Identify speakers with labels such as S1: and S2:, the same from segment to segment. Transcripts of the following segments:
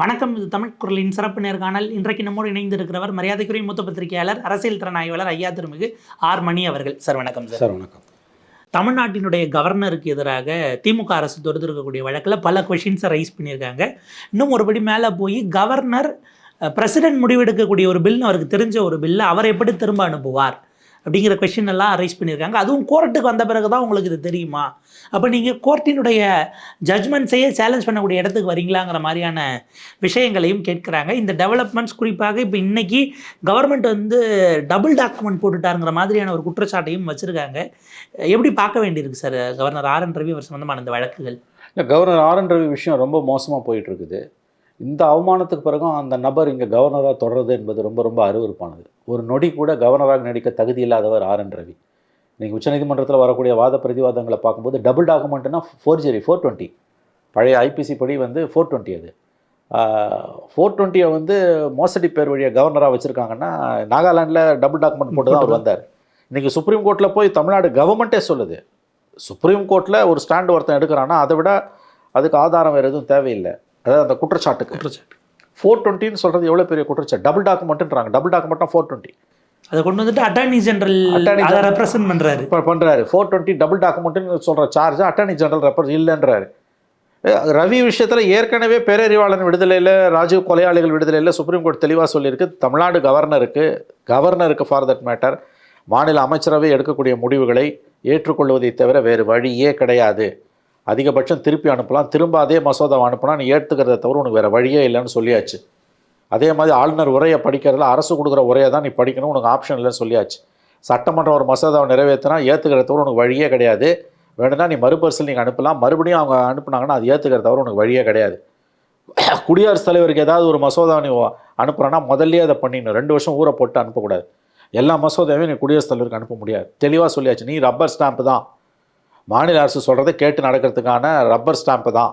S1: வணக்கம் இது தமிழ் குரலின் சிறப்பு நேர்காணல். இன்றைக்கு நம்மோடு இணைந்திருக்கிறவர் மரியாதைக்குரிய மூத்த பத்திரிகையாளர் அரசியல் திறன் ஆய்வாளர் ஐயா திருமிகு ஆர் மணி அவர்கள். சார் வணக்கம் சார்.
S2: சார் வணக்கம்.
S1: தமிழ்நாட்டினுடைய கவர்னருக்கு எதிராக திமுக அரசு தொடுத்திருக்கக்கூடிய வழக்கில் பல கொஷின்ஸை ரைஸ் பண்ணியிருக்காங்க. இன்னும் ஒருபடி மேலே போய் கவர்னர் பிரசிடென்ட் முடிவெடுக்கக்கூடிய ஒரு பில்னு அவருக்கு தெரிஞ்ச ஒரு பில்லை அவர் எப்படி திரும்ப அனுப்புவார்? அப்படிங்கிற கொஷின் எல்லாம் அரைஸ் பண்ணியிருக்காங்க. அதுவும் கோர்ட்டுக்கு வந்த பிறகு தான் உங்களுக்கு இது தெரியுமா? அப்போ நீங்கள் கோர்ட்டினுடைய ஜட்ஜ்மெண்ட்ஸையே சேலஞ்ச் பண்ணக்கூடிய இடத்துக்கு வரீங்களாங்கிற மாதிரியான விஷயங்களையும் கேட்குறாங்க. இந்த டெவலப்மெண்ட்ஸ் குறிப்பாக இப்போ இன்றைக்கி கவர்மெண்ட் வந்து டபுள் டாக்குமெண்ட் போட்டுட்டாருங்கிற மாதிரியான ஒரு குற்றச்சாட்டையும் வச்சுருக்காங்க. எப்படி பார்க்க வேண்டியிருக்கு sir governor R N Ravi அவர் சம்மந்தமான இந்த வழக்குகள்.
S2: இல்லை கவர்னர் ஆர் என் ரவி விஷயம் ரொம்ப மோசமாக போயிட்டுருக்குது இந்த அவமானத்துக்கு பிறகும் அந்த நபர் இங்கே கவர்னராக தொடர்றது என்பது ரொம்ப ரொம்ப அருவருப்பானது. ஒரு நொடி கூட கவர்னராக நடிக்க தகுதி இல்லாதவர் ஆர் என் ரவி. நீங்கள் உச்சநீதிமன்றத்தில் வரக்கூடிய வாத பிரதிவாதங்களை பார்க்கும்போது டபுள் டாக்குமெண்ட்னா ஃபோர் ஜெரி ஃபோர் டுவெண்ட்டி பழைய ஐபிசி படி வந்து ஃபோர் டுவெண்ட்டி அது. ஃபோர் டுவெண்ட்டியை வந்து மோசடி பேர் வழியாக கவர்னராக வச்சுருக்காங்கன்னா நாகாலாண்டில் டபுள் டாக்குமெண்ட் போட்டு தான் அவர் வந்தார். இன்றைக்கி சுப்ரீம் கோர்ட்டில் போய் தமிழ்நாடு கவர்மெண்ட்டே சொல்லுது. சுப்ரீம் கோர்ட்டில் ஒரு ஸ்டாண்ட் ஒருத்தன் எடுக்கிறான்னா அதை விட அதுக்கு ஆதாரம் வேறு எதுவும் தேவையில்லை. அதாவது அந்த குற்றச்சாட்டுக்கு.
S1: குற்றச்சாட்டு.
S2: ஃபோர் டுவெண்ட்டின்னு சொல்கிறது எவ்வளோ பெரிய குற்றச்சாட்டு? டபுள் டாக்குமெண்ட்டுன்றாங்க டபுள் டாக்குமெண்ட்னா ஃபோர் டுவெண்ட்டி
S1: அதை கொண்டு வந்துட்டு அட்டார்னி ஜெனரல் அதை. ரெப்ரசன்ட் பண்ணுறாரு
S2: இப்போ பண்ணுறாரு ஃபோர் டுவெண்ட்டி டபுள் டாக்குமெண்ட்டுன்னு சொல்கிற சார்ஜ் அட்டார்னி ஜெனரல் ரெப்பர் இல்லைன்றாரு. ரவி விஷயத்தில் ஏற்கனவே பேரறிவாளன் விடுதலையில் ராஜீவ் கொலையாளிகள் விடுதலையில் சுப்ரீம் கோர்ட் தெளிவாக சொல்லியிருக்கு. தமிழ்நாடு கவர்னருக்கு கவர்னருக்கு ஃபார் தட் மேட்டர் மாநில அமைச்சரவை எடுக்கக்கூடிய முடிவுகளை ஏற்றுக்கொள்வதை தவிர வேறு வழியே கிடையாது. அதிகபட்சம் திருப்பி அனுப்பலாம். திரும்ப அதே மசோதாவை அனுப்புனா நீ ஏற்றுக்கிறத தவிர உனக்கு வேறு வழியே இல்லைன்னு சொல்லியாச்சு. அதே மாதிரி ஆளுநர் உரையை படிக்கிறதுல அரசு கொடுக்குற உரையை தான் நீ படிக்கணும் உனக்கு ஆப்ஷன் இல்லைன்னு சொல்லியாச்சு. சட்டமன்றம் ஒரு மசோதாவை நிறைவேற்றினா ஏற்றுக்கிற தவிர உனக்கு வழியே கிடையாது. வேணும்னா நீ மறுபரிசீலனை நீங்கள் அனுப்பலாம். மறுபடியும் அவங்க அனுப்புனாங்கன்னா அது ஏற்றுக்கிற தவிர உனக்கு வழியே கிடையாது. குடியரசுத் தலைவருக்கு ஏதாவது ஒரு மசோதா நீ அனுப்புகிறேன்னா முதல்லையே அதை பண்ணிடணும். ரெண்டு வருஷம் ஊரை போட்டு அனுப்பக்கூடாது. எல்லா மசோதாவையும் நீ குடியரசுத் தலைவருக்கு அனுப்ப முடியாது. தெளிவாக சொல்லியாச்சு. நீ ரப்பர் ஸ்டாம்ப் தான். மாநில அரசு சொல்கிறத கேட்டு நடக்கிறதுக்கான ரப்பர் ஸ்டாம்ப்பு தான்.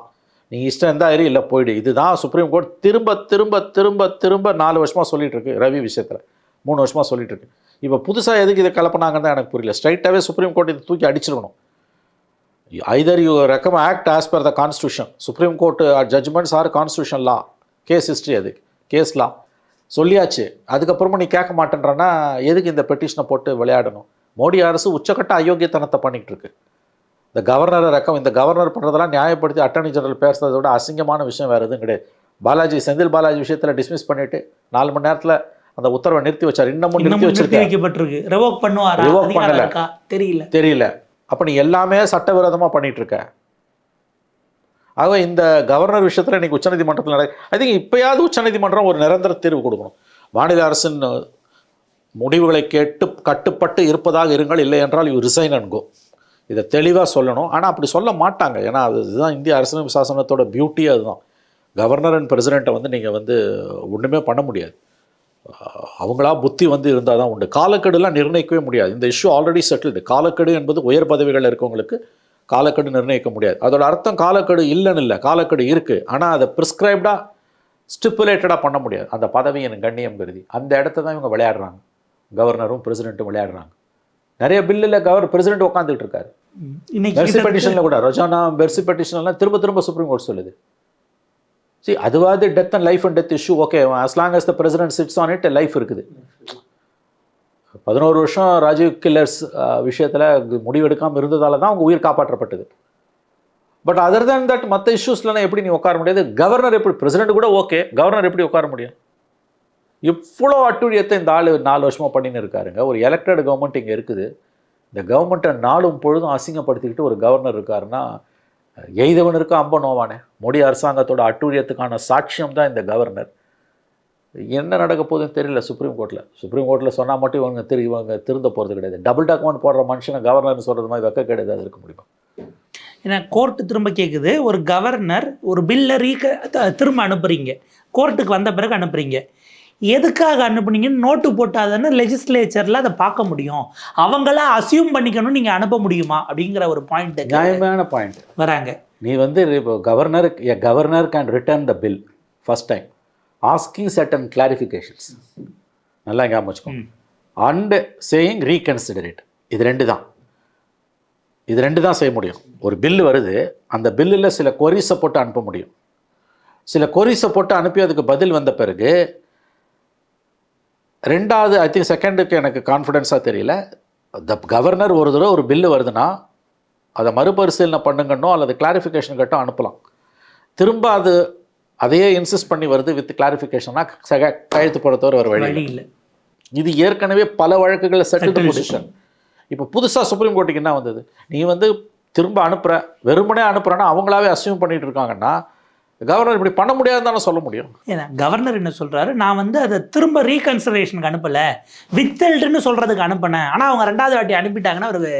S2: நீ இஷ்டம் இருந்தால் இரு இல்லை போயிடு. இதுதான் சுப்ரீம் கோர்ட் திரும்ப திரும்ப திரும்ப திரும்ப நாலு வருஷமாக சொல்லிட்டு இருக்கு ரவி விஷயத்தில். மூணு வருஷமாக சொல்லிட்டு இருக்கு. இப்போ புதுசாக எதுக்கு இதை கலப்பினாங்கன்னு தான் எனக்கு புரியல. ஸ்ட்ரைட்டாகவே சுப்ரீம் கோர்ட் இதை தூக்கி அடிச்சிருக்கணும். Either you recommend act as per the constitution Supreme Court judgments are constitution law case history அது. கேஸ் லா சொல்லியாச்சு. அதுக்கப்புறமா நீ கேட்க மாட்டேன்றனா எதுக்கு இந்த பெட்டிஷனை போட்டு விளையாடணும்? மோடி அரசு உச்சக்கட்ட அயோக்கியத்தனத்தை பண்ணிகிட்ருக்கு இருக்கு. இந்த கவர்னரை ரெக்கம் இந்த கவர்னர் பண்ணுறதெல்லாம் நியாயப்படுத்தி அட்டர்னி ஜெனரல் பேசுறதை விட அசிங்கமான விஷயம் வேறு எதுவும் கிடையாது. பாலாஜி செந்தில் பாலாஜி விஷயத்தில் டிஸ்மிஸ் பண்ணிட்டு நாலு மணி நேரத்தில் அந்த உத்தரவை நிறுத்தி வச்சார். இன்னமும் நிறுத்தி
S1: வைக்கப்பட்டிருக்கு ரெவோக் பண்ணுவாரா? அதிகாரம்
S2: பண்ணல.
S1: தெரியல.
S2: தெரியல. அப்போ நீ எல்லாமே சட்டவிரோதமாக பண்ணிட்டு இருக்க ஆக இந்த கவர்னர் விஷயத்தில் இன்னைக்கு உச்சநீதிமன்றத்தில் நட ஐ திங்க் இப்போயாவது உச்சநீதிமன்றம் ஒரு நிரந்தர தீர்வு கொடுக்கணும். மாநில அரசின் முடிவுகளை கேட்டு கட்டுப்பட்டு இருப்பதாக இருங்கள் இல்லை என்றால் யூ ரிசைன் அண்ட் கோ இதை தெளிவாக சொல்லணும். ஆனால் அப்படி சொல்ல மாட்டாங்க. ஏன்னா அது இதுதான் இந்திய அரசியல் சாசனத்தோட பியூட்டி அதுதான். கவர்னர் அண்ட் பிரசிடெண்ட்டை வந்து நீங்கள் வந்து ஒன்றுமே பண்ண முடியாது. அவங்களா புத்தி வந்து இருந்தால் தான் உண்டு. காலக்கெடுலாம் நிர்ணயிக்கவே முடியாது. இந்த இஷ்யூ ஆல்ரெடி செட்டில்டு காலக்கெடு என்பது உயர் பதவிகளில் இருக்கவங்களுக்கு காலக்கெடு நிர்ணயிக்க முடியாது. அதோட அர்த்தம் காலக்கெடு இல்லைன்னு இல்லை. காலக்கெடு இருக்குது ஆனால் அதை ப்ரிஸ்கிரைப்டாக ஸ்டிப்புலேட்டடாக பண்ண முடியாது. அந்த பதவியின் கண்ணியம் கருதி. அந்த இடத்த தான் இவங்க விளையாடுறாங்க. கவர்னரும் பிரசிடெண்ட்டும் விளையாடுறாங்க. நிறைய பில்லில் கவர் பிரசிடென்ட் உட்காந்துட்டு இருக்காரு.
S1: இன்னைக்கு
S2: பெர்சி பெட்டிஷனில் கூட ரொஜானா பெர்சி பெட்டிஷன்லாம் திரும்ப திரும்ப சுப்ரீம் கோர்ட் சொல்லுது. See அதுவாது death and life and death issue okay as long as the president sits on it life இருக்குது. பதினோரு வருஷம் ராஜீவ் கில்லர்ஸ் விஷயத்தில் முடிவெடுக்காமல் இருந்ததால தான் அவங்க உயிர் காப்பாற்றப்பட்டது. பட் அதர் than தட் மற்ற இஷ்யூஸ்லாம் எப்படி நீ உட்கார முடியாது? கவர்னர் எப்படி பிரசிடென்ட் கூட ஓகே கவர்னர் எப்படி உட்கார முடியும்? இவ்வளோ அட்டுழியத்தை இந்த ஆள் நாலு வருஷமாக பண்ணின்னு இருக்காருங்க. ஒரு எலெக்டட் கவர்மெண்ட் இங்கே இருக்குது. இந்த கவர்மெண்ட்டை நாளும் பொழுதும் அசிங்கப்படுத்திக்கிட்டு ஒரு கவர்னர் இருக்காருன்னா எய்தவன் இருக்கா அம்ப நோவானே மோடி அரசாங்கத்தோட அட்டுழியத்துக்கான சாட்சியம் தான் இந்த கவர்னர் என்ன நடக்க போகுதுன்னு தெரியல சுப்ரீம் கோர்ட்டில் சுப்ரீம் கோர்ட்டில் சொன்னால் மட்டும் இவங்க திரு இவங்க திருந்த போகிறது கிடையாது. டபுள் டாக்குமெண்ட் போடுற மனுஷனை கவர்னர்னு சொல்கிறது மாதிரி வெக்க கிடையாது அது இருக்க முடியும்?
S1: ஏன்னா கோர்ட்டு திரும்ப கேட்குது ஒரு கவர்னர் ஒரு பில்லை ரீக திரும்ப அனுப்புகிறீங்க கோர்ட்டுக்கு வந்த பிறகு அனுப்புகிறீங்க எதுக்காக அனுப்புனீங்கன்னு நோட்டு போட்டாதானே லெஜிஸ்லேச்சரில் அதை பார்க்க முடியும். அவங்களா அசியூம் பண்ணிக்கணும் நீங்கள் அனுப்ப முடியுமா? அப்படிங்கிற ஒரு பாயிண்ட்
S2: நியாயமான பாயிண்ட்
S1: வராங்க.
S2: நீ வந்து இப்போ governor a governor can return the bill first time asking certain clarifications நல்லா ஞாபகம் வச்சுக்கோ.
S1: ம்.
S2: அண்ட் சேயிங் ரீகன்சிடரேட் இது ரெண்டு தான். இது ரெண்டு தான் செய்ய முடியும். ஒரு பில்லு வருது அந்த பில்லில் சில கொரிஸை போட்டு அனுப்ப முடியும். சில கொரிஸை போட்டு அனுப்பி அதுக்கு பதில் வந்த பிறகு ரெண்டாவது ஐ திங்க் செகண்டுக்கு எனக்கு கான்ஃபிடென்ஸாக தெரியல. த கவர்னர் ஒரு தடவை ஒரு பில்லு வருதுன்னா அதை மறுபரிசீலனை பண்ணுங்கன்னோ அல்லது கிளாரிஃபிகேஷன் கட்டோ அனுப்பலாம். திரும்ப அது அதையே இன்சிஸ்ட் பண்ணி வருது வித் கிளாரிஃபிகேஷன்னா கையெழுத்து போடுறதவர் ஒரு வழி
S1: இல்லை.
S2: இது ஏற்கனவே பல வழக்குகளில் செட்டில். பொசிஷன் இப்போ புதுசாக சுப்ரீம் கோர்ட்டுக்கு என்ன வந்தது? நீ வந்து திரும்ப அனுப்புற வெறுமனே அனுப்புறேன்னா அவங்களாவே அசியூம் பண்ணிட்டு இருக்காங்கன்னா கவர்னர் இப்படி பண்ண முடியாதுன்னு தானே சொல்ல முடியும்.
S1: ஏன்னா கவர்னர் என்ன சொல்றாரு? நான் வந்து அதை திரும்ப ரீகன்சிடரேஷனுக்கு அனுப்பல. வித்தல்டுன்னு சொல்றதுக்கு அனுப்பினேன். ஆனா அவங்க ரெண்டாவது வாட்டி அனுப்பிட்டாங்கன்னா ஒரு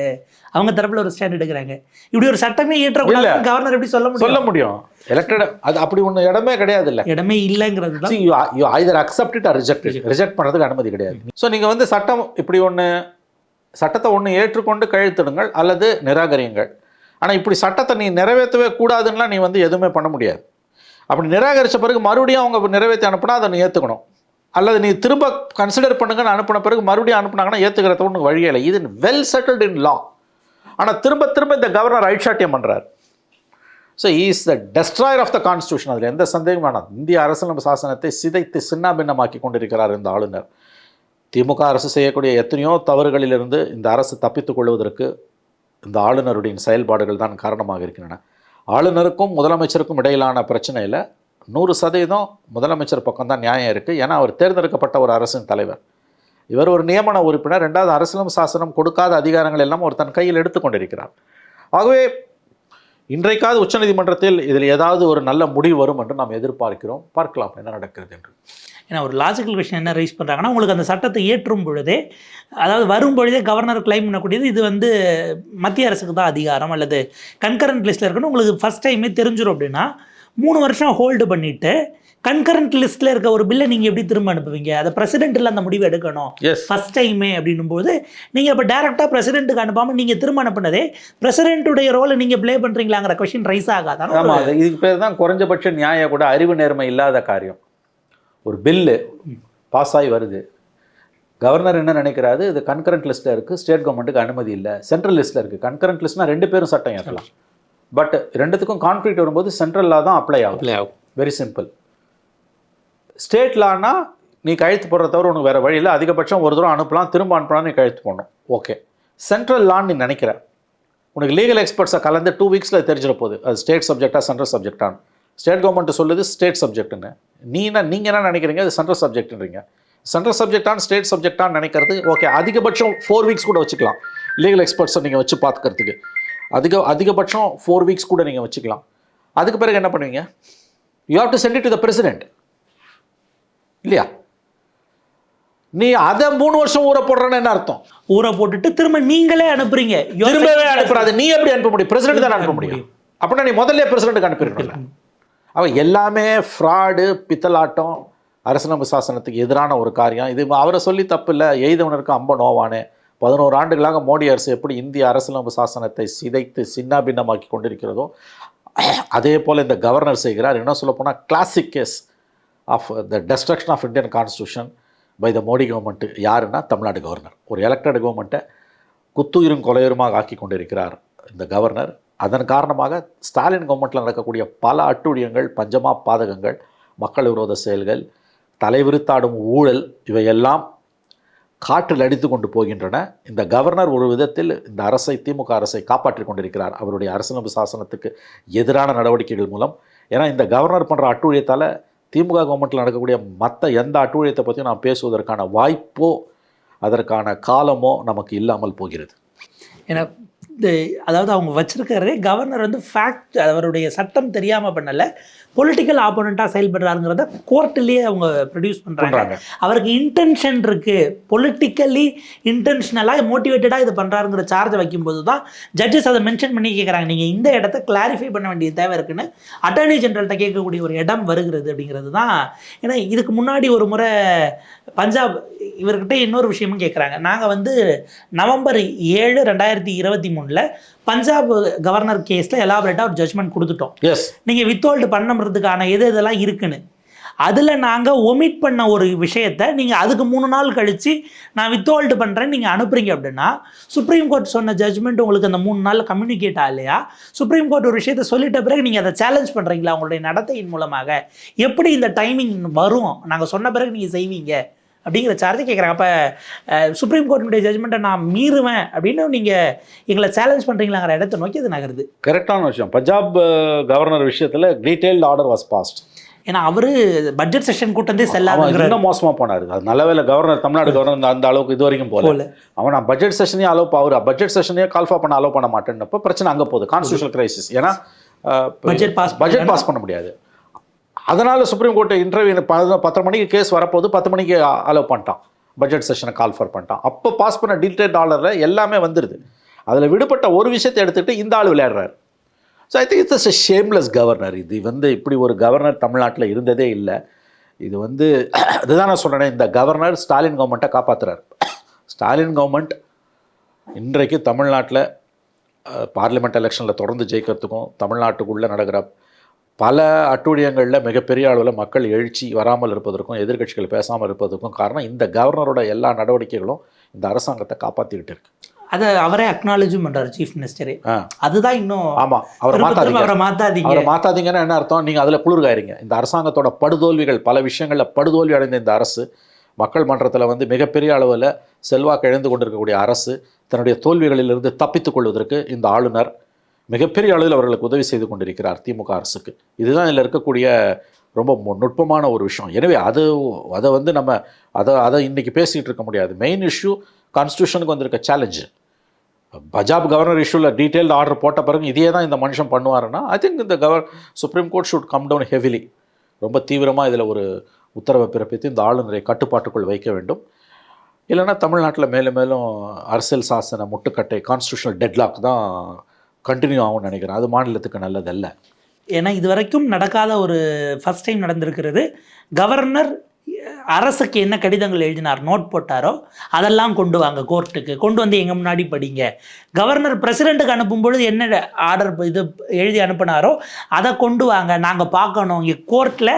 S1: அவங்க தரப்புல ஒரு ஸ்டாண்ட் எடுக்கிறாங்க. இப்படி ஒரு சட்டமே இயற்றக்கூடாது கவர்னர் எப்படி சொல்ல
S2: சொல்ல
S1: முடியும்.
S2: முடியும் எலெக்டட் அது அப்படி ஒன்று இடமே கிடையாது இல்லை
S1: இடமே இல்லைங்கிறது
S2: either accept it reject reject பண்ணுறதுக்கு அனுமதி கிடையாது. ஸோ நீங்கள் வந்து சட்டம் இப்படி ஒன்று சட்டத்தை ஒன்று ஏற்றுக்கொண்டு கழுத்திடுங்கள் அல்லது நிராகரியுங்கள். ஆனால் இப்படி சட்டத்தை நீ நிறைவேற்றவே கூடாதுன்னா நீ வந்து எதுவுமே பண்ண முடியாது. அப்படி நிராகரித்த பிறகு மறுபடியும் அவங்க நிறைவேற்றி அனுப்புனா அதை நீ ஏற்றுக்கணும் அல்லது நீ திரும்ப கன்சிடர் பண்ணுங்கன்னு அனுப்பின பிறகு மறுபடியும் அனுப்புனாங்கன்னா ஏற்றுக்கிறத ஒன்று வழியே இல்லை. இது வெல் செட்டில்டு இன் லா ஆனால் திரும்ப திரும்ப இந்த கவர்னர் ஐட்சாட்டியம் பண்ணுறார் so is the destroyer of the constitution அதில் எந்த சந்தேகம் வேணாம். இந்திய அரசியலமைப்பு சாசனத்தை சிதைத்து சின்னாபின்னமாக்கி கொண்டிருக்கிறார் இந்த ஆளுநர். திமுக அரசு செய்யக்கூடிய எத்தனையோ தவறுகளிலிருந்து இந்த அரசு தப்பித்துக் கொள்வதற்கு இந்த ஆளுநருடைய செயல்பாடுகள் தான் காரணமாக இருக்கின்றன. ஆளுநருக்கும் முதலமைச்சருக்கும் இடையிலான பிரச்சனையில் நூறு சதவீதம் முதலமைச்சர் பக்கம் தான் நியாயம் இருக்குது ஏன்னா அவர் தேர்ந்தெடுக்கப்பட்ட ஒரு அரசின் தலைவர். இவர் ஒரு நியமன உறுப்பினர். ரெண்டாவது அரசியலும் சாசனம் கொடுக்காத அதிகாரங்கள் எல்லாம் ஒரு தன் கையில் எடுத்துக்கொண்டிருக்கிறார் ஆகவே இன்றைக்காவது உச்சநீதிமன்றத்தில் இதில் ஏதாவது ஒரு நல்ல முடிவு வரும் என்று நாம் எதிர்பார்க்கிறோம். பார்க்கலாம் என்ன நடக்கிறது என்று.
S1: ஏன்னா ஒரு லாஜிக்கல் விஷயம் என்ன ரைஸ் பண்ணுறாங்கன்னா உங்களுக்கு அந்த சட்டத்தை ஏற்றும் பொழுதே அதாவது வரும் பொழுதே கவர்னர் கிளைம் பண்ணக்கூடியது இது வந்து மத்திய அரசுக்கு தான் அதிகாரம் அல்லது கன்கரண்ட் லிஸ்ட்டில் இருக்குன்னு உங்களுக்கு ஃபஸ்ட் டைமே தெரிஞ்சிடும் அப்படின்னா மூணு வருஷம் ஹோல்டு பண்ணிவிட்டு கன்கரண்ட் லிஸ்ட்டில் இருக்க ஒரு பில்லை நீங்கள் எப்படி திரும்ப அனுப்புவீங்க? அதை பிரசிடென்ட்டில் அந்த முடிவு எடுக்கணும். ஃபஸ்ட் டைமே அப்படின்னும்போது நீங்கள் இப்போ டேரெக்டாக பிரசிடென்ட்டுக்கு அனுப்பாமல் நீங்கள் திரும்ப அனுப்புனதே பிரசிடென்ட்டுடைய ரோலை நீங்கள் ப்ளே பண்ணுறீங்களாங்கிற கொஷின் ரைஸ் ஆகாதான்
S2: ஆமாம் இதுக்கு பேர் தான் குறைஞ்சபட்ச நியாய கூட அறிவு நேர்மை இல்லாத காரியம். ஒரு பில்லு பாஸ் ஆகி வருது. கவர்னர் என்ன நினைக்கிறாரு? இது கன்கரண்ட் லிஸ்ட்டில் இருக்குது ஸ்டேட் கவர்மெண்ட்டுக்கு அனுமதி இல்லை. சென்ட்ரல் லிஸ்ட்டில் இருக்குது கன்கரண்ட் லிஸ்ட்னா ரெண்டு பேரும் சட்டம் ஏற்றலாம் பட் ரெண்டுத்துக்கும் கான்ஃப்ளிக்ட் வரும்போது சென்ட்ரல் லா தான் அப்ளை ஆகும்.
S1: ஆகும்.
S2: வெரி சிம்பிள் ஸ்டேட் லானா நீ கழுத்து போடுற தவிர உனக்கு வேறு வழியில் அதிகபட்சம் ஒரு தூரம் அனுப்பலாம். திரும்ப அனுப்பலாம் நீ கழுத்து போடணும். ஓகே சென்ட்ரல் லான்னு நீ நினைக்கிற. உனக்கு லீகல் எக்ஸ்பர்ட்ஸை கலந்து டூ வீக்ஸில் தெரிஞ்சிட போகுது. அது ஸ்டேட் சப்ஜெக்டா சென்ட்ரல் சப்ஜெக்டான்னு ஸ்டேட் கவர்மெண்ட் சொல்லுது ஸ்டேட் சப்ஜெக்ட்டுன்னு நீ என்ன நீங்கள் என்ன நினைக்கிறீங்க? அது சென்ட்ரல் சப்ஜெக்ட்ன்றீங்க சென்ட்ரல் சப்ஜெக்டான் ஸ்டேட் சப்ஜெக்டான்னு நினைக்கிறது ஓகே அதிகபட்சம் ஃபோர் வீக்ஸ் கூட வச்சுக்கலாம். லீகல் எக்ஸ்பர்ட்ஸை நீங்கள் வச்சு பார்த்துக்கிறதுக்கு. அதிக அதிகபட்சம் ஃபோர் வீக்ஸ் கூட நீங்கள் வச்சுக்கலாம். அதுக்கு பிறகு என்ன பண்ணுவீங்க? You have to send it to the president இல்லையா? நீ அதை மூணு வருஷம் ஊற போடுறேன்னு என்ன அர்த்தம்?
S1: ஊரை போட்டுட்டு திரும்ப நீங்களே அனுப்புறீங்க.
S2: திரும்பவே அனுப்புறாது நீ எப்படி அனுப்ப முடியும்? பிரசிடென்ட் தான் அனுப்ப முடியும். அப்படின்னா நீ முதல்ல பிரசிடென்ட்டுக்கு அனுப்பிடணும்ல. அவன் எல்லாமே ஃப்ராடு பித்தலாட்டம் அரசியலமைப்பு சாசனத்துக்கு எதிரான ஒரு காரியம். இது அவரை சொல்லி தப்பு இல்லை எய்தவனருக்கு அம்ப நோவானே. பதினோரு ஆண்டுகளாக மோடி அரசு எப்படி இந்திய அரசியலமைப்பு சாசனத்தை சிதைத்து சின்னாபின்னமாக்கி கொண்டிருக்கிறதோ அதே போல் இந்த கவர்னர் செய்கிறார். என்ன சொல்ல போனால் classic case of the destruction of Indian constitution by the Modi government யாருன்னா தமிழ்நாடு கவர்னர் ஒரு எலெக்டட் கவர்மெண்ட்டை குத்துயிரும் கொலையுருமாக ஆக்கி கொண்டிருக்கிறார் இந்த கவர்னர் அதன் காரணமாக ஸ்டாலின் கவர்மெண்ட்டில் நடக்கக்கூடிய பல அட்டுழியங்கள் பஞ்சமா பாதகங்கள் மக்கள் விரோத செயல்கள் தலைவிரித்தாடும் ஊழல் இவையெல்லாம் காற்றில் அடித்து கொண்டு போகின்றன. இந்த கவர்னர் ஒரு விதத்தில் இந்த அரசை திமுக அரசை காப்பாற்றி கொண்டிருக்கிறார். அவருடைய அரசியலமைப்பு சாசனத்துக்கு எதிரான நடவடிக்கைகள் மூலம். ஏன்னா இந்த கவர்னர் பண்ணுற அட்டுழியத்தால் திமுக கவர்மெண்ட்டில் நடக்கக்கூடிய மற்ற எந்த அட்டுழியத்தை பற்றியும் நாம் பேசுவதற்கான வாய்ப்போ அதற்கான காலமோ நமக்கு இல்லாமல் போகிறது.
S1: ஏன்னா அதாவது அவங்க வச்சுருக்கறதே கவர்னர் வந்து ஃபேக்ட் அவருடைய சட்டம் தெரியாமல் பண்ணலை. பொலிட்டிக்கல் ஆப்போனண்ட்டாக செயல்படுறாருங்கிறத கோர்ட்டிலேயே அவங்க ப்ரொடியூஸ் பண்ணுறாங்க
S2: பண்றாங்க.
S1: அவருக்கு இன்டென்ஷன் இருக்கு. பொலிட்டிக்கலி இன்டென்ஷனலாக மோட்டிவேட்டடாக இது பண்ணுறாருங்கிற சார்ஜை வைக்கும்போது தான் ஜட்ஜஸ் அதை மென்ஷன் பண்ணி கேட்குறாங்க நீங்கள் இந்த இடத்த கிளாரிஃபை பண்ண வேண்டிய தேவை இருக்குன்னு அட்டர்னி ஜெனரல்கிட்ட கேட்கக்கூடிய ஒரு இடம் வருகிறது அப்படிங்கிறது தான் ஏன்னா இதுக்கு முன்னாடி ஒரு முறை பஞ்சாப் இவர்கிட்ட இன்னொரு விஷயமும் கேட்குறாங்க நாங்கள் வந்து நவம்பர் ஏழு ரெண்டாயிரத்தி இருபத்தி மூணில் பஞ்சாப் கவர்னர் கேஸில் எலாபரேட்டாக ஒரு ஜட்மெண்ட் கொடுத்துட்டோம்.
S2: எஸ்
S1: நீங்கள் வித்ஹோல்டு பண்ணுறதுக்கான எது எதெல்லாம் இருக்குன்னு. அதில் நாங்கள் ஒமிட் பண்ண ஒரு விஷயத்தை நீங்கள் அதுக்கு மூணு நாள் கழித்து நான் வித்ஹோல்டு பண்ணுறேன் நீங்கள் அனுப்புறீங்க அப்படின்னா சுப்ரீம் கோர்ட் சொன்ன ஜட்ஜ்மெண்ட் உங்களுக்கு அந்த மூணு நாளில் கம்யூனிகேட் ஆகலையா சுப்ரீம் கோர்ட் ஒரு விஷயத்தை சொல்லிட்ட பிறகு நீங்கள் அதை சேலஞ்ச் பண்ணுறீங்களா உங்களுடைய நடத்தையின் மூலமாக? எப்படி இந்த டைமிங் வரும்? நாங்கள் சொன்ன பிறகு நீங்கள் செய்வீங்க? அப்படிங்கிற சார்ஜ் கேட்குறாங்க. அப்போ சுப்ரீம் கோர்ட்டினுடைய ஜட்ஜ்மெண்ட்டை நான் மீறுவேன் அப்படின்னு நீங்கள் எங்களை சேலஞ்ச் பண்ணுறீங்களாங்கிற இடத்த நோக்கி அது நகருது.
S2: கரெக்டான விஷயம். பஞ்சாப் கவர்னர் விஷயத்தில் டீடைல்டு ஆர்டர் வாஸ் பாஸ்ட்
S1: ஏன்னா அவர் பட்ஜெட் செஷன்
S2: அவன்
S1: செல்லாதுங்கிற
S2: இன்னும் மோசமாக போனாரு. அது நல்ல வேளை கவர்னர் தமிழ்நாடு கவர்னர் அந்த அளவுக்கு இது வரைக்கும் போல. அவன் நான் பட்ஜெட் செஷனே அலோவ் அவர் பட்ஜெட் செஷனே கால்ஃபா பண்ண அலோவ் பண்ண மாட்டேன்னப்போ பிரச்சனை அங்கே போகுது. கான்ஸ்டியூஷனல் கிரைசிஸ் ஏன்னா
S1: Budget pass
S2: பட்ஜெட் பாஸ் பண்ண முடியாது. அதனால் சுப்ரீம் கோர்ட்டு இன்டர்வியூ பத்தரை மணிக்கு கேஸ் வரப்போது பத்து மணிக்கு அலோவ் பண்ணிட்டான். பட்ஜெட் செஷனை கால் ஃபார் பண்ணிட்டான். அப்போ பாஸ் பண்ண டீட்டெயில் டாலரில் எல்லாமே வந்துடுது அதில் விடுபட்ட ஒரு விஷயத்தை எடுத்துகிட்டு இந்த ஆள் விளையாடுறாரு. So I think it's a shameless governor இது வந்து இப்படி ஒரு கவர்னர் தமிழ்நாட்டில் இருந்ததே இல்லை. இது வந்து அதுதான் நான் சொன்னேன் இந்த கவர்னர் ஸ்டாலின் கவர்மெண்ட்டை காப்பாற்றுறாரு ஸ்டாலின் கவர்மெண்ட் இன்றைக்கு தமிழ்நாட்டில் பார்லிமெண்ட் எலெக்ஷனில் தொடர்ந்து ஜெயிக்கிறதுக்கும் தமிழ்நாட்டுக்குள்ளே நடக்கிற பல அட்டூழியங்களில் மிகப்பெரிய அளவில் மக்கள் எழுச்சி வராமல் இருப்பதற்கும் எதிர்க்கட்சிகள் பேசாமல் இருப்பதற்கும் காரணம் இந்த கவர்னரோட எல்லா நடவடிக்கைகளும் இந்த அரசாங்கத்தை காப்பாற்றிக்கிட்டு இருக்கு.
S1: அதை அவரே அக்னாலஜும் பண்றாரு சீஃப் மினிஸ்டரே அதுதான் இன்னும்
S2: ஆமாம் அவரை மாற்றாதீங்க
S1: அவரை மாத்தாதீங்க.
S2: அவரை மாற்றாதீங்கன்னா என்ன அர்த்தம்? நீங்கள் அதில் குளிர்காயிருங்க இந்த அரசாங்கத்தோட படுதோல்விகள் பல விஷயங்களில் படுதோல்வி அடைந்த இந்த அரசு மக்கள் மன்றத்தில் வந்து மிகப்பெரிய அளவில் செல்வாக்கு இழந்து கொண்டிருக்கக்கூடிய அரசு தன்னுடைய தோல்விகளிலிருந்து தப்பித்துக் கொள்வதற்கு இந்த ஆளுநர் மிகப்பெரிய அளவில் அவர்களுக்கு உதவி செய்து கொண்டிருக்கிறார் திமுக அரசுக்கு. இதுதான் இதில் இருக்கக்கூடிய ரொம்ப நுட்பமான ஒரு விஷயம். எனவே அது அதை வந்து நம்ம அதை அதை இன்றைக்கி பேசிகிட்டு இருக்க முடியாது. மெயின் இஷ்யூ கான்ஸ்டியூஷனுக்கு வந்திருக்க சேலஞ்சு பஜாப் கவர்னர் இஷ்யூவில் டீட்டெயில்டு ஆர்டர் போட்ட பிறகு இதே தான் இந்த மனுஷன் பண்ணுவாருன்னா ஐ திங்க் இந்த cover Supreme Court should come down heavily ரொம்ப தீவிரமாக இதில் ஒரு உத்தரவை பிறப்பித்து இந்த ஆளுநரை கட்டுப்பாட்டுக்குள் வைக்க வேண்டும். இல்லைன்னா தமிழ்நாட்டில் மேலும் மேலும் அரசியல் சாசன முட்டுக்கட்டை கான்ஸ்டியூஷனல் டெட்லாக் தான் கண்டினியூ ஆகும்னு நினைக்கிறேன். அது மாநிலத்துக்கு நல்லதல்ல.
S1: ஏன்னா இது வரைக்கும் நடக்காத ஒரு ஃபஸ்ட் டைம் நடந்திருக்கிறது. கவர்னர் அரசுக்கு என்ன கடிதங்கள் எழுதினார்? நோட் போட்டாரோ? அதெல்லாம் கொண்டு வாங்க கோர்ட்டுக்கு கொண்டு வந்து எங்கள் முன்னாடி படிங்க. கவர்னர் பிரசிடெண்ட்டுக்கு அனுப்பும்பொழுது என்ன ஆர்டர் இது எழுதி அனுப்புனாரோ அதை கொண்டு வாங்க. நாங்கள் பார்க்கணும். இங்கே கோர்ட்டில்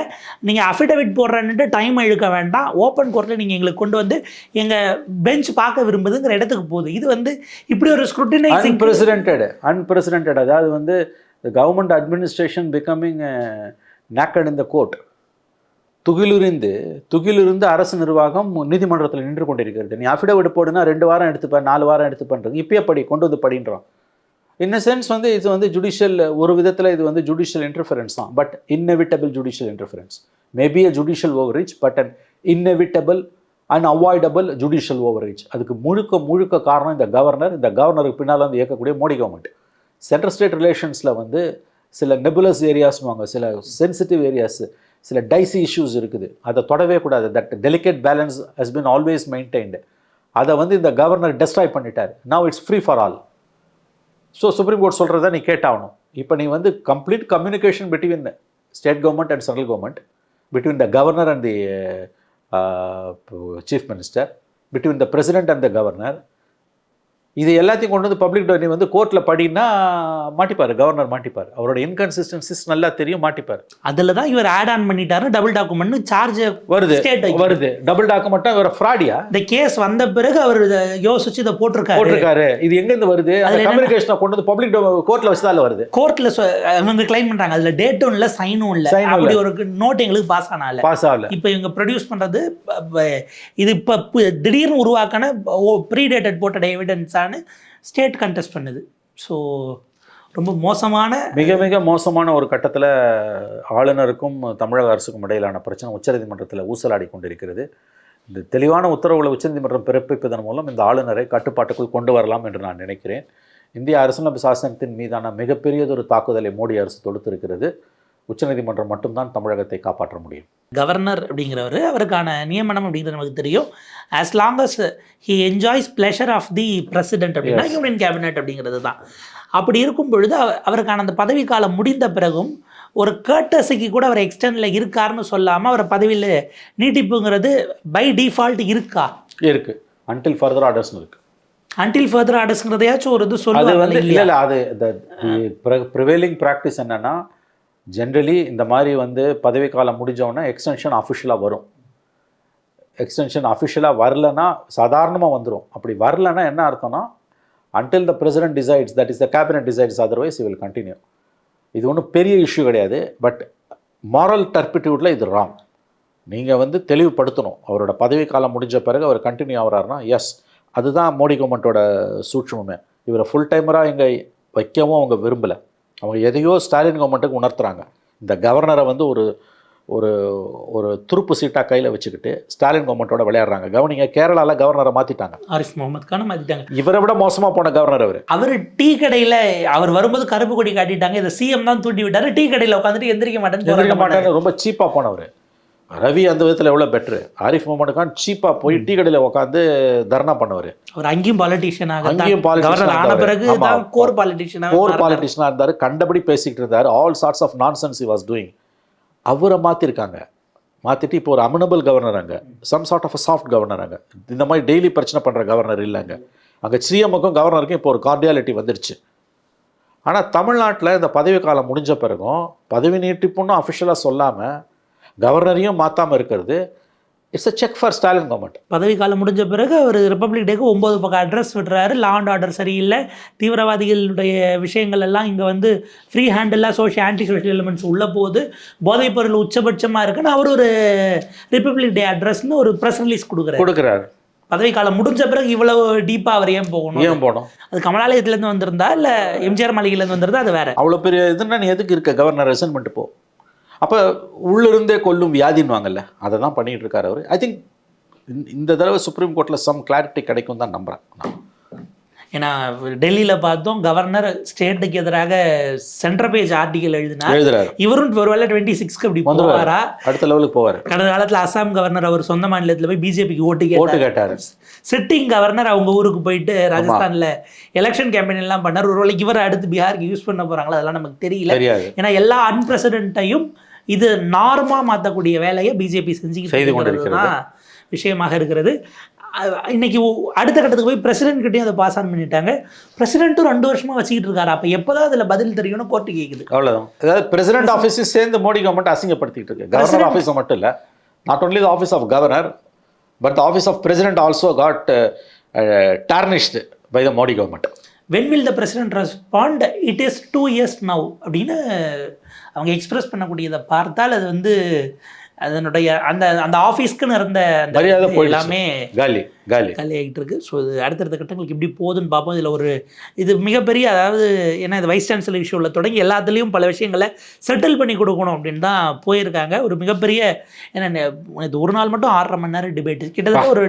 S1: நீங்கள் அஃபிடவிட் போடுறேன்ட்டு டைம் இழுக்க வேண்டாம். ஓப்பன் கோர்ட்டில் நீங்கள் எங்களுக்கு கொண்டு வந்து எங்கள் பெஞ்ச் பார்க்க விரும்புதுங்கிற இடத்துக்கு போகுது. இது வந்து இப்படி ஒரு ஸ்க்ரூட்டினைசிங்
S2: பிரசிடென்டட் அன்பிரசிடென்டட் அதாவது வந்து கவர்மெண்ட் அட்மினிஸ்ட்ரேஷன் பிகமிங் நேக்கட் இந்த கோர்ட் துகிலுரிந்து துகிலிருந்து அரசு நிர்வாகம் நீதிமன்றத்தில் நின்று கொண்டிருக்கிறது. நீ அஃபிடவிட் போடுனா ரெண்டு வாரம் எடுத்துப்பேன் நாலு வாரம் எடுத்துப்பேன்றது. இப்பயே படி கொண்டு வந்து படின்றான். இன் சென்ஸ் வந்து இது வந்து ஜுடிஷியல் ஒரு விதத்தில் இது வந்து ஜுடிஷியல் இன்டர்ஃபரன்ஸ் தான். But inevitable judicial interference maybe a judicial overreach but an inevitable and avoidable judicial overreach அதுக்கு முழுக்க முழுக்க காரணம் இந்த கவர்னர் இந்த கவர்னருக்கு பின்னால் வந்து இயக்கக்கூடிய மோடி கவர்மெண்ட் சென்ட்ரல் ஸ்டேட் ரிலேஷன்ஸில் வந்து சில நெபுலஸ் ஏரியாஸ்வாங்க சில சென்சிட்டிவ் ஏரியாஸ் சில டைசி இஷ்யூஸ் இருக்குது. அதை தொடவே கூடாது. That delicate balance has been always maintained அதை வந்து இந்த கவர்னர் டெஸ்ட்ராய் பண்ணிட்டார். Now it's free for all so Supreme Court சொல்கிறத நீ கேட்டாகணும். இப்போ நீ வந்து complete communication between state government and central government between the governor and the chief minister between the president and the governor இது எல்லாத்தையும் கொண்டு வந்து பப்ளிக் நீ வந்து கோர்ட்டில் படின்னா மாட்டிப்பார் கவர்னர் மாட்டிப்பார். அவரோட இன்கன்சிஸ்டன்சிஸ் நல்லா தெரியும் மாட்டிப்பார்.
S1: அதில் தான் இவர் ஆட் ஆன் பண்ணிட்டாரு டபுள் டாக்குமெண்ட் சார்ஜ்
S2: வருது. வருது. டபுள் டாக்குமெண்ட்டாக இவர் ஃப்ராடியா
S1: இந்த கேஸ் வந்த பிறகு அவர் யோசிச்சு இதை போட்டிருக்காரு.
S2: போட்டிருக்காரு. இது எங்கேருந்து வருது?
S1: அதுல
S2: கம்யூனிகேஷனை கொண்டு வந்து பப்ளிக் கோர்ட்டில் வச்சு தான் வருது.
S1: கோர்ட்ல அவங்க கிளைம் பண்றாங்க. அதுல டேட்டும் இல்ல சைனும் இல்ல. அப்படி ஒரு நோட் எங்களுக்கு பாஸ் ஆனால.
S2: பாஸ் ஆகல.
S1: இப்போ இவங்க ப்ரொடியூஸ் பண்றது ப- ப- இது இப்போ திடீர்னு உருவாக்கான ப்ரீடேட்டட் போட்ட எவிடன்ஸானு ஸ்டேட் கண்டெஸ்ட் பண்ணுது. ஸோ ரொம்ப மோசமான
S2: மிக மிக மோசமான ஒரு கட்டத்தில் ஆளுநருக்கும் தமிழக அரசுக்கும் இடையிலான பிரச்சனை உச்சநீதிமன்றத்தில் ஊசலாடி கொண்டிருக்கிறது. இந்த தெளிவான உத்தரவுகளை உச்சநீதிமன்றம் பிறப்பிப்பதன் மூலம் இந்த ஆளுநரை கட்டுப்பாட்டுக்குள் கொண்டு வரலாம் என்று நான் நினைக்கிறேன். இந்திய அரசியலமைப்பு சாசனத்தின் மீதான மிகப்பெரியதொரு தாக்குதலை மோடி அரசு தொடுத்திருக்கிறது. உச்சநீதிமன்றம் மட்டும்தான் தமிழகத்தை காப்பாற்ற முடியும்.
S1: கவர்னர் அப்படிங்கிறவர் அவருக்கான நியமனம் அப்படிங்கிறது நமக்கு தெரியும். As long as he enjoys pleasure of the president அப்படின்னா. யூனியன் கேபினெட் அப்படிங்கிறது தான். அப்படி இருக்கும் பொழுது அவ- அவருக்கான அந்த பதவி காலம் முடிந்த பிறகும் ஒரு கேட்டஸுக்கு கூட அவர் எக்ஸ்டர்னில் இருக்காருன்னு சொல்லாமல் அவர் பதவியில் நீட்டிப்புங்கிறது பை டிஃபால்ட் இருக்கா?
S2: இருக்கு. அன்டில் ஃபர்தர் ஆர்டர்ஸ் இருக்கு.
S1: அன்டில் ஃபர்தர் ஆர்டர்ஸ்ங்கிறதையாச்சும் ஒரு இது
S2: அது
S1: சொல்லுவாங்க
S2: வந்து
S1: இல்லையா
S2: இல்லை அது ப்ரிவேலிங் ப்ராக்டிஸ் என்னன்னா ஜென்ரலி இந்த மாதிரி வந்து பதவி காலம் முடிஞ்சோடனே எக்ஸ்டென்ஷன் அஃபிஷியலாக வரும். எக்ஸ்டென்ஷன் அஃபிஷியலாக வரலன்னா சாதாரணமாக வந்துடும் அப்படி வரலன்னா என்ன அர்த்தம்னா until the president decides that is the cabinet decides otherwise will continue இது ஒன்றும் பெரிய இஷ்யூ கிடையாது பட் மாரல் டர்பிடியூட்டில் இது ராங் நீங்கள் வந்து தெளிவுபடுத்தணும். அவரோட பதவி காலம் முடிஞ்ச பிறகு அவர் கண்டினியூ ஆகிறாருன்னா எஸ் அதுதான் மோடி கவர்மெண்ட்டோட சூட்சமுமே. இவரை ஃபுல் டைமராக இங்கே வைக்கவும் அவங்க விரும்பலை. அவங்க எதையோ ஸ்டாலின் கவர்மெண்ட்டுக்கு உணர்த்துறாங்க. இந்த கவர்னரை வந்து ஒரு ஒரு ஒரு துருப்பு சீட்டாக கையில் வச்சுக்கிட்டு ஸ்டாலின் கவர்மெண்ட்டோட விளையாடுறாங்க. கவனிங்க கேரளாவில் கவர்னரை மாற்றிட்டாங்க
S1: ஆரிஃப் முகமது கான மாத்திட்டாங்க.
S2: இவரை விட மோசமாக போன கவர்னர் அவர்.
S1: அவர் டீ கடையில அவர் வரும்போது கருப்பு கொடி காட்டிட்டாங்க. இதை சிஎம் தான் தூண்டி விட்டாரு. டீ கடையில உட்காந்துட்டு எந்திரிக்க மாட்டேன்னு.
S2: மாட்டேன்னு ரொம்ப சீப்பாக போனவர். ரவி அந்த விதத்தில் எவ்வளோ பெட்ரு ஆரிஃப் முகமது கான் சீப்பாக போய் டீ கடையில் உட்காந்து தர்ணா பண்ணவர்.
S1: அவர் அங்கேயும் பாலிட்டிஷியன்
S2: அங்கேயும்.
S1: தான் கோர் பாலிட்டிஷியன்
S2: கோர் பாலிட்டிஷனாக இருந்தார். கண்டபடி பேசிக்கிட்டு இருந்தார். All sorts of nonsense he was doing அவரை மாற்றிருக்காங்க மாற்றிட்டு இப்போ ஒரு அமினபிள் கவர்னர் அங்கே. Some sort of soft governor அங்கே. இந்த மாதிரி டெய்லி பிரச்சனை பண்ணுற கவர்னர் இல்லைங்க அங்கே. சிஎம்முக்கும் கவர்னருக்கும் இப்போ ஒரு கார்டியாலிட்டி வந்துடுச்சு ஆனால் தமிழ்நாட்டில் இந்த பதவி காலம் முடிஞ்ச பிறகும் பதவி நீட்டிப்புன்னு அஃபிஷியலாக சொல்லாமல் கவர்னரையும் மாற்றாமல் இருக்கிறது. It's a check for Stalin government
S1: பதவி காலம் முடிஞ்ச பிறகு அவர் ரிப்பப்ளிக் டேக்கு ஒன்பது பக்கம் அட்ரஸ் விடுறாரு லா அண்ட் ஆர்டர் சரியில்லை. தீவிரவாதிகளுடைய விஷயங்கள் எல்லாம் இங்கே வந்து ஃப்ரீ ஹேண்டெல்லாம் சோஷியல் ஆன்டி சோஷியல் எலிமெண்ட்ஸ் உள்ள போகுது. போதைப் பொருள் உச்சபட்சமாக இருக்குன்னு அவர் ஒரு ரிப்பப்ளிக் டே அட்ரஸ்னு ஒரு ப்ரெஸ் ரிலீஸ் கொடுக்குறாரு.
S2: கொடுக்குறாரு.
S1: பதவி காலம் முடிஞ்ச பிறகு இவ்வளவு டீப்பாக அவர் ஏன் போகணும்?
S2: ஏன் போனோம்
S1: அது கமலாலயத்துலேருந்து வந்திருந்தா இல்லை எம்ஜிஆர் மாளிகையிலேருந்து வந்திருந்தா அது வேற?
S2: அவ்வளோ பெரிய இதுன்னா நீ எதுக்கு இருக்க? கவர்னர் ரெசன் பண்ணிட்டு போ. அப்போ உள்ளிருந்தே கொல்லும் வியாதின்வாங்கல்ல அதை தான் பண்ணிட்டு இருக்காரு அவர் ஐ திங்க் இந்த தடவை சுப்ரீம் கோர்ட்டில் சம் கிளாரிட்டி கிடைக்கும் தான் நம்புறேன் நான்.
S1: ஏன்னா டெல்லியில் பார்த்தோம் கவர்னர் ஸ்டேட்டுக்கு எதிராக சென்ட்ரல் பேஜ் ஆர்டிகல் எழுதினார்.
S2: எழுதுறாரு.
S1: இவரும் ஒருவேளை டுவெண்ட்டி சிக்ஸ்க்கு அப்படி. போவாரா?
S2: அடுத்த லெவலுக்கு போவார்.
S1: கடந்த காலத்தில் அசாம் கவர்னர் அவர் சொந்த மாநிலத்தில் போய் பிஜேபிக்கு ஓட்டு
S2: ஓட்டு
S1: கேட்டார். சிட்டிங் கவர்னர் அவங்க ஊருக்கு போயிட்டு ராஜஸ்தான்ல எலெக்ஷன் கேம்பெயின் எல்லாம் பண்ணார். ஒருவேளை இவரை அடுத்து பீகாருக்கு யூஸ் பண்ண போறாங்களா அதெல்லாம் நமக்கு தெரியல. ஏன்னா எல்லா அன்பிரசிடென்ட்டையும் இது நார்மா மாற்றக்கூடிய வேலையை பிஜேபி செஞ்சுக்கிட்டு
S2: செய்து கொண்டிருக்கிறது.
S1: விஷயமாக இருக்கிறது. இன்னைக்கு அடுத்த கட்டத்துக்கு போய் பிரசிடென்ட் கிட்டயும் அதை பாஸ் ஆன் பண்ணிட்டாங்க. பிரசிடென்ட்டும் ரெண்டு வருஷமா வச்சுக்கிட்டு இருக்காரு. அப்ப எப்பதான் அதுல பதில் தெரியும்னு கோர்ட்டு கேக்குது.
S2: அவ்வளோதான் அதாவது பிரசிடென்ட் ஆஃபீஸையும் சேர்ந்து மோடி கவர்மெண்ட் அசிங்கப்படுத்திட்டு இருக்கு. கவர்னர் ஆஃபீஸை மட்டும் இல்லை. Not only the office of governor but the office of president also got tarnished by the Modi government
S1: when will the president respond it is two years now அப்படின்னு அவங்க express பண்ணக்கூடியதை பார்த்தால் அது வந்து அதனுடைய அந்த அந்த ஆஃபீஸ்க்குன்னு இருந்த அந்த
S2: மரியாதை.
S1: எல்லாமே
S2: காலி காலி.
S1: காலி ஆகிட்டு இருக்கு ஸோ இது அடுத்தடுத்த கட்டங்களுக்கு எப்படி போகுதுன்னு பார்ப்போம். இதில் ஒரு இது மிகப்பெரிய அதாவது ஏன்னா இது வைஸ் சான்சலர் இஷ்யூவில் தொடங்கி எல்லாத்துலேயும் பல விஷயங்களை செட்டில் பண்ணி கொடுக்கணும் அப்படின்னு தான் போயிருக்காங்க. ஒரு மிகப்பெரிய ஏன்னா இது ஒரு நாள் மட்டும் ஆறரை மணி நேரம் டிபேட் கிட்டத்தட்ட ஒரு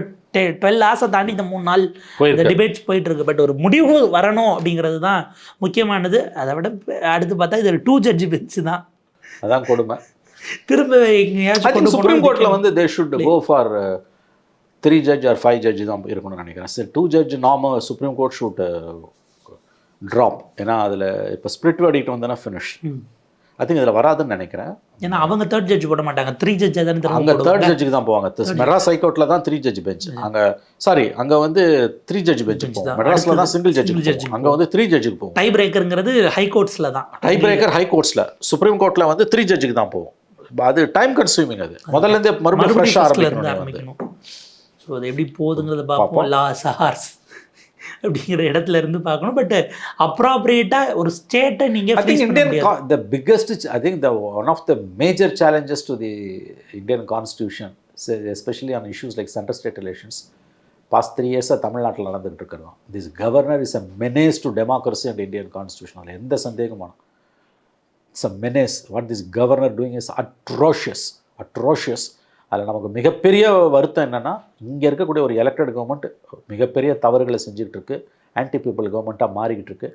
S1: டுவெல் ஹார்ஸை தாண்டி இந்த மூணு நாள் இந்த டிபேட்ஸ் போயிட்டு இருக்கு பட் ஒரு முடிவு வரணும் அப்படிங்கிறது தான் முக்கியமானது. அதை விட அடுத்து பார்த்தா இது டூ ஜட்ஜ் பெஞ்ச் தான்.
S2: அதான் கொடுமை.
S1: திரும்ப எங்கேயாச்சும்
S2: சுப்ரீம் கோர்ட்டில் வந்து they should go for three judge or five judge தான் இருக்கணும்னு நினைக்கிறேன். சரி டூ ஜட்ஜ் நாம சுப்ரீம் கோர்ட் ஷூட் ட்ராப் ஏன்னா அதில் இப்போ ஸ்பிரிட் வெடிக்ட் வந்தோன்னா ஃபினிஷ். ஐ திங்க் இதில் வராதுன்னு நினைக்கிறேன்.
S1: ஏன்னா அவங்க தேர்ட் ஜட்ஜ் போட மாட்டாங்க. த்ரீ ஜட்ஜ் தானே
S2: அங்கே தேர்ட் ஜட்ஜுக்கு தான் போவாங்க. மெட்ராஸ் ஹைகோர்ட்டில் தான் த்ரீ ஜட்ஜ் பெஞ்ச் அங்கே சாரி அங்கே வந்து த்ரீ ஜட்ஜ் பெஞ்ச்
S1: தான்.
S2: மெட்ராஸில் தான் சிங்கிள் ஜட்ஜ்
S1: judge
S2: அங்கே வந்து த்ரீ ஜட்ஜுக்கு போவோம்.
S1: டை பிரேக்கருங்கிறது ஹை கோர்ட்ஸில் தான்.
S2: டை பிரேக்கர் ஹை கோர்ட்ஸில் சுப்ரீம் கோர்ட்டில் வந்து த்ரீ ஜட்ஜுக்கு தான் போவோம். அது டைம் கன்சூமிங் அது. முதல்ல இருந்தே மறுபடியும் ஃப்ரெஷ்ஷாக ஆரம்பிக்கணும்
S1: ஸோ அது. எப்படி போகுதுங்கிறத பார்ப்போம். லா சஹார்ஸ் அப்படிங்கிற இடத்துல இருந்து பார்க்கணும். பட் அப்ராப்ரியேட்டாக ஒரு ஸ்டேட்டை நீங்கள்
S2: biggest ch- I think the one of the major challenges to the Indian constitution say, especially on issues like center state relations past three இயர்ஸாக தமிழ்நாட்டில் நடந்துகிட்டு இருக்கிறது. This governor is a menace to democracy and Indian constitution எந்த சந்தேகமான it's a menace what this governor doing is atrocious atrocious அதில் நமக்கு மிகப்பெரிய வருத்தம் என்னென்னா இங்கே இருக்கக்கூடிய ஒரு எலெக்டட் கவர்மெண்ட் மிகப்பெரிய தவறுகளை செஞ்சுக்கிட்டு இருக்கு. ஆன்டி பீப்புள் கவர்மெண்ட்டாக மாறிக்கிட்டு இருக்கு.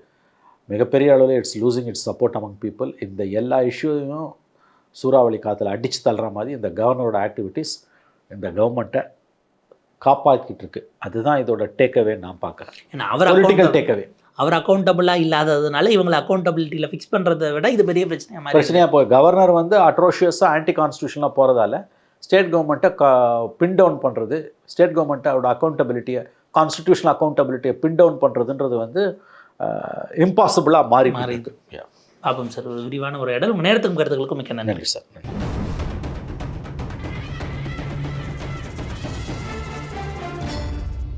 S2: மிகப்பெரிய அளவில் it's losing its support among people இந்த எல்லா இஷ்யூவையும் சூறாவளி காற்றுல அடித்து தள்ளுற மாதிரி இந்த கவர்னரோட ஆக்டிவிட்டீஸ் இந்த கவர்மெண்ட்டை காப்பாற்றிட்டு இருக்கு. அதுதான் இதோட டேக்அவே நான் பார்க்குறேன்.
S1: ஏன்னா அவர்
S2: பொலிட்டிக்கல் டேக்அவே
S1: அவர் அக்கௌண்டபிளாக இல்லாததுனால இவங்களை அக்கௌண்டபிலிட்டியில் ஃபிக்ஸ் பண்ணுறதை விட இது பெரிய பிரச்சனையாக
S2: பிரச்சனையாக போய் கவர்னர் வந்து அட்ரோஷியஸாக ஆன்டி கான்ஸ்டியூஷனாக போகிறதால ஸ்டேட் கவர்மெண்ட்டை கா பின் டவுன் பண்ணுறது ஸ்டேட் கவர்மெண்ட்டோட அக்கௌண்டபிலிட்டியை கான்ஸ்டியூஷனல் அக்கௌண்டபிலிட்டியை பின் டவுன் பண்ணுறதுன்றது வந்து இம்பாசிபிளாக மாறி
S1: மாறி. பாப்போம் சார் ஒரு விரிவான ஒரு இடம் நேரத்துக்கும் கருத்துக்களுக்கும் மிக்க நன்றி.
S2: நன்றி சார். நன்றி.